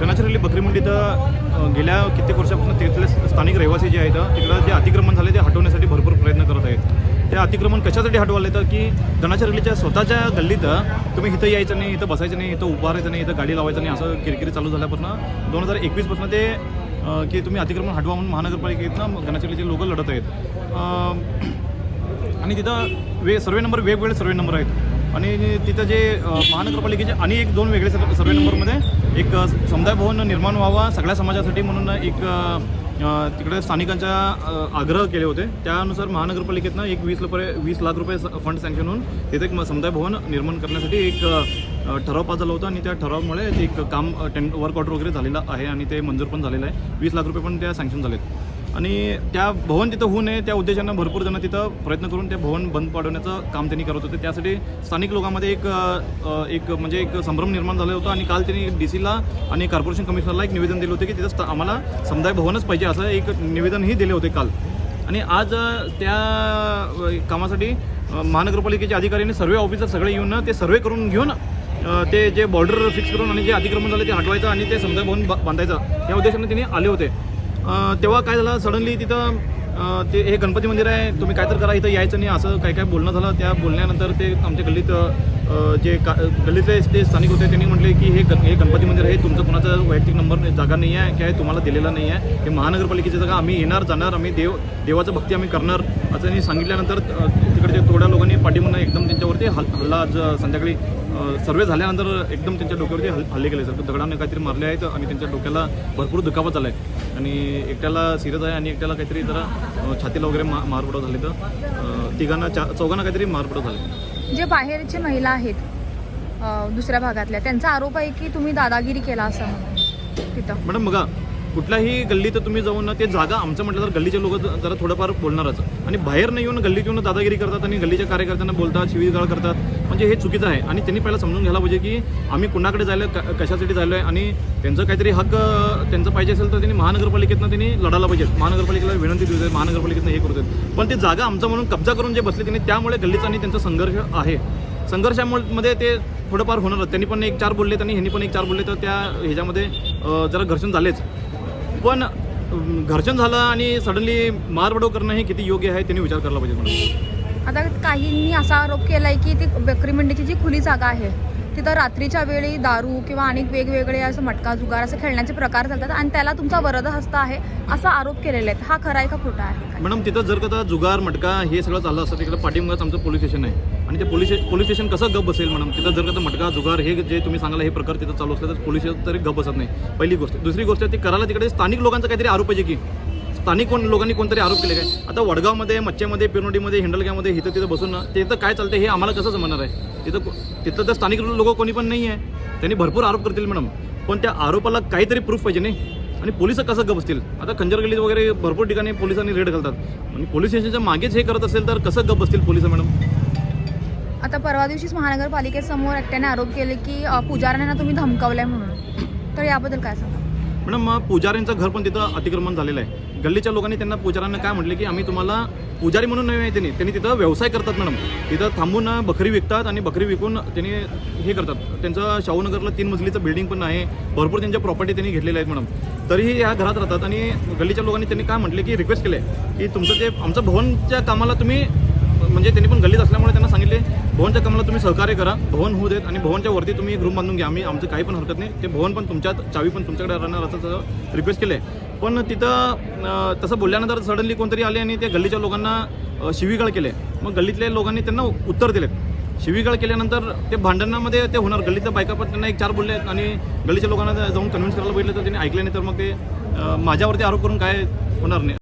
गणाचरली बकरी मंडीत तर गेल्या कित्येक वर्षापासून तिथले स्थानिक रहिवासी जे आहेत तिकडं जे अतिक्रमण झाले ते हटवण्यासाठी भरपूर प्रयत्न करत आहेत. ते अतिक्रमण कशासाठी हटवाले तर की गणाचरलीच्या स्वतःच्या गल्लीत तुम्ही इथं यायचं नाही इथं बसायचं नाही इथं उभारायचं नाही इथं गाडी लावायचं नाही असं किरकिरी चालू झाल्यापासून दोन हजार एकवीसपासून ते की तुम्ही अतिक्रमण हटवा म्हणून महानगरपालिकेतनं गणाचरलीचे लोक लढत आहेत. आणि तिथं वे सर्वे नंबर वेगवेगळे सर्वे नंबर आहेत. आणि तिथं जे महानगरपालिकेचे आणि एक दोन वेगळे सर्व सर्वे नंबरमध्ये एक समुदाय भवन निर्माण व्हावा सगळ्या समाजासाठी म्हणून एक तिकडे स्थानिकांच्या आग्रह केले होते. त्यानुसार महानगरपालिकेतनं एक वीस रुपये वीस लाख रुपये स- फंड सँक्शन होऊन तिथे एक समुदाय भवन निर्माण करण्यासाठी एक ठराव पास झाला होता. आणि त्या ठरावामुळे ते एक काम टेन वर्क ऑर्डर वगैरे झालेलं आहे आणि ते मंजूर पण झालेलं आहे. वीस लाख रुपये पण त्या सँक्शन झालेत. आणि त्या भवन तिथं होऊ नये त्या उद्देशानं भरपूर जण तिथं प्रयत्न करून ते भवन बंद पाडवण्याचं काम त्यांनी करत होते. त्यासाठी स्थानिक लोकांमध्ये एक एक म्हणजे एक संभ्रम निर्माण झाला होता आणि काल त्यांनी डी सीला आणि कॉर्पोरेशन कमिशनरला एक निवेदन दिलं होतं की तिथं आम्हाला समुदाय भवनच पाहिजे असं एक निवेदनही दिले होते काल. आणि आज त्या कामासाठी महानगरपालिकेच्या महानगरपालिकेचे अधिकाऱ्यांनी सर्वे ऑफिसर सगळे येऊन ते सर्वे करून घेऊन ते जे बॉर्डर फिक्स करून आणि जे अतिक्रमण झालं ते हटवायचं आणि ते समुदाय भवन बांधायचं या उद्देशाने त्यांनी आले होते. तेव्हा काय झालं? सडनली तिथं ते हे गणपती मंदिर आहे तुम्ही काय तर करा इथं यायचं नाही असं काय काय बोलणं झालं. त्या बोलण्यानंतर ते आमच्या गल्लीत जे का गल्लीतले ते स्थानिक होते त्यांनी म्हटले की हे गण हे गणपती मंदिर आहे तुमचं कोणाचा वैयक्तिक नंबर जागा नाही आहे काय तुम्हाला दिलेला नाही आहे. हे महानगरपालिकेची जागा आम्ही येणार जाणार आम्ही देव देवाचं भक्ती आम्ही करणार असं त्यांनी सांगितल्यानंतर तिकडच्या थोड्या लोकांनी पाठिंबा एकदम त्यांच्यावरती हल हल्ला आज संध्याकाळी सर्वे झाल्यानंतर एकदम त्यांच्या डोक्यावरती हल हल्ले केले. सर दगडाने काहीतरी मारले आहेत आणि त्यांच्या डोक्याला भरपूर दुखापत झाला आहे आणि एकट्याला सिरियस आहे आणि एकट्याला काहीतरी जरा छातीला वगैरे मा मारपडा झाले तर तिघांना चा चौघांना काहीतरी मारपडा झाले जे बाहेरचे महिला आहेत दुसऱ्या भागातल्या त्यांचा आरोप आहे की तुम्ही दादागिरी केला असं तिथं. मॅडम बघा कुठल्याही गल्लीत तुम्ही जाऊन ना ते जागा आमचं म्हटलं तर गल्लीचे लोक जरा थोडंफार बोलणारच. आणि बाहेर नाही येऊन गल्लीत येऊन दादागिरी करतात आणि गल्लीच्या कार्यकर्त्यांना बोलतात शिवीगाळ करतात म्हणजे हे चुकीचं आहे. आणि त्यांनी पहिला समजून घ्यायला पाहिजे की आम्ही कुणाकडे जायलो क- कशासाठी जायलो आहे आणि त्यांचं काहीतरी हक्क त्यांचं पाहिजे असेल तर त्यांनी महानगरपालिकेतनं त्यांनी लढायला पाहिजे. महानगरपालिकेला विनंती देऊ देत महानगरपालिकेतनं हे करू देत. पण ते जागा आमचं म्हणून कब्जा करून जे बसले त्यांनी त्यामुळे गल्लीचा आणि त्यांचा संघर्ष आहे. संघर्षामध्ये ते थोडंफार होणारच. त्यांनी पण एक चार बोलले आणि ह्यांनी पण एक चार बोलले तर त्या ह्याच्यामध्ये जरा घर्षण झालेच. पण घर्षण झालं आणि सडनली मारबडव करणं हे किती योग्य आहे त्यांनी विचार करायला पाहिजे म्हणून आता काहींनी असा आरोप केलाय की ती बेकरी मंडीची जी खुली जागा आहे तिथं रात्रीच्या वेळी दारू किंवा अनेक वेगवेगळे असं मटका जुगार असं खेळण्याचे प्रकार चालतात आणि त्याला तुमचा वरद हस्त आहे असा आरोप केलेला आहे हा खरा आहे का खोटा आहे? मॅडम तिथं जर का जुगार मटका हे सगळं चाललं असतं तिकडे पाठीमागच आमचं पोलीस स्टेशन आहे. आणि ते पोलीस पोलीस स्टेशन कसं गप बसेल मॅडम? तिथं जर का मटका जुगार हे जे तुम्ही सांगाल हे प्रकार तिथं चालू असलं तर पोलीस तरी गप बसत नाही. पहिली गोष्ट. दुसरी गोष्ट ती करायला तिकडे स्थानिक लोकांचा काहीतरी आरोप पाहिजे की. स्थानिक कोण लोकांनी कोणतरी आरोप केले काय? आता वडगावमध्ये मच्छ्यामध्ये पिरनोडीमध्ये हिंडलग्यामध्ये इथं तिथं बसून तिथं काय चालतं हे आम्हाला कसं जमणार आहे? तिथं तिथं तर स्थानिक लोक कोणी पण नाही आहे त्यांनी भरपूर आरोप करतील मॅडम. पण त्या आरोपाला काहीतरी प्रूफ पाहिजे नाही. आणि पोलीस कसं गप बसतील? आता खंजर गल्लीत वगैरे भरपूर ठिकाणी पोलिसांनी रेड घालतात. आणि पोलीस स्टेशनच्या मागेच हे करत असेल तर कसं गप बसतील पोलीस मॅडम? आता परवा दिवशीच महानगरपालिकेसमोर एकट्याने आरोप केले की पुजाऱ्यांना तुम्ही धमकावलंय म्हणून. तर याबद्दल काय सांगा? मॅडम मग पुजाऱ्यांचं घर पण तिथं अतिक्रमण झालेलं आहे. गल्लीच्या लोकांनी त्यांना पुजाऱ्यांना काय म्हटले की आम्ही तुम्हाला पुजारी म्हणून नाही त्यांनी. त्यांनी तिथं व्यवसाय करतात मॅडम. तिथं थांबून बकरी विकतात आणि बकरी विकून त्यांनी हे करतात. त्यांचं शाहूनगरला तीन मजलीचं बिल्डिंग पण आहे. भरपूर त्यांच्या प्रॉपर्टी त्यांनी घेतलेल्या आहेत मॅडम. तरीही ह्या घरात राहतात आणि गल्लीच्या लोकांनी त्यांनी काय म्हटले की रिक्वेस्ट केले की तुमचं जे आमचं भवनच्या कामाला तुम्ही म्हणजे त्यांनी पण गल्लीत असल्यामुळे त्यांना सांगितले भवनच्या कामाला तुम्ही सहकार्य करा भवन होऊ देत आणि भवनच्या वरती तुम्ही एक रूम बांधून घ्या आम्ही आमचं काही पण हरकत नाही. ते भवन पण तुमच्यात चावी पण तुमच्याकडे राहणार असं रिक्वेस्ट केलं आहे पण तिथं तसं बोलल्यानंतर सडनली कोणतरी आले आणि त्या गल्लीच्या लोकांना शिवीगाळ केले. मग गल्लीतल्या लोकांनी त्यांना उत्तर दिले शिवीगाळ केल्यानंतर ते भांडणामध्ये ते होणार. गल्लीतल्या बायका पण त्यांना एक चार बोलले आणि गल्लीच्या लोकांना जाऊन कन्व्हिन्स करायला बघितलं तर त्यांनी ऐकले नाही तर मग ते माझ्यावरती आरोप करून काय होणार नाही.